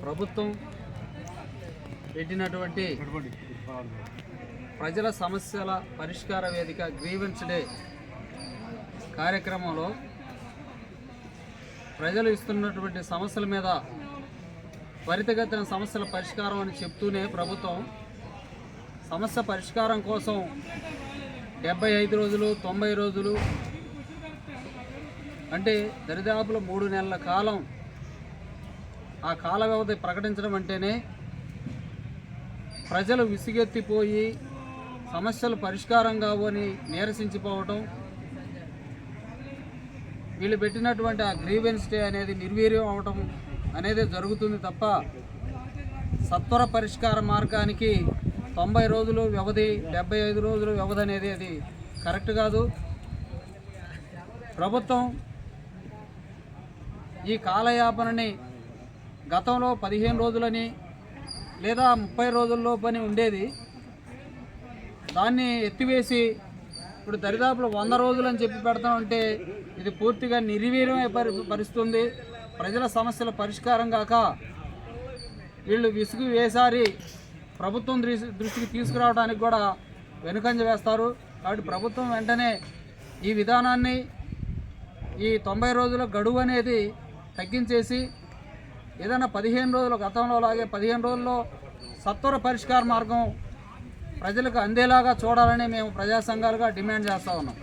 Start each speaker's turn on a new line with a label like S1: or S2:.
S1: ప్రభుత్వం పెట్టినటువంటి ప్రజల సమస్యల పరిష్కార వేదిక గ్రీవెన్స్ డే కార్యక్రమంలో ప్రజలు ఇస్తున్నటువంటి సమస్యల మీద త్వరితగతిన సమస్యల పరిష్కారం అని చెప్తూనే ప్రభుత్వం సమస్య పరిష్కారం కోసం డెబ్బై ఐదు రోజులు తొంభై రోజులు అంటే దరిదాపుల మూడు నెలల కాలం ఆ కాల వ్యవధి ప్రకటించడం అంటేనే ప్రజలు విసిగెత్తిపోయి సమస్యలు పరిష్కారం కావు అని నీరసించిపోవటం. వీళ్ళు పెట్టినటువంటి ఆ గ్రీవెన్స్ డే అనేది నిర్వీర్యం అవటం అనేది జరుగుతుంది తప్ప సత్వర పరిష్కార మార్గానికి తొంభై రోజులు వ్యవధి డెబ్బై ఐదు రోజులు వ్యవధి అనేది అది కరెక్ట్ కాదు. ప్రభుత్వం ఈ కాలయాపనని గతంలో పదిహేను రోజులని లేదా ముప్పై రోజుల్లో పని ఉండేది. దాన్ని ఎత్తివేసి ఇప్పుడు దరిదాపులు వంద రోజులు అని చెప్పి పెడతామంటే ఇది పూర్తిగా నిర్వీర్యమే పరి పరిస్తుంది. ప్రజల సమస్యల పరిష్కారం కాక వీళ్ళు విసుగు వేసారి ప్రభుత్వం దృష్టికి తీసుకురావడానికి కూడా వెనుకంజ వేస్తారు. కాబట్టి ప్రభుత్వం వెంటనే ఈ విధానాన్ని ఈ తొంభై రోజుల గడువు అనేది తగ్గించేసి ఏదైనా పదిహేను రోజులు గతంలో లాగే పదిహేను రోజుల్లో సత్వర పరిష్కార మార్గం ప్రజలకు అందేలాగా చూడాలని మేము ప్రజా సంఘాలుగా డిమాండ్ చేస్తూ ఉన్నాం.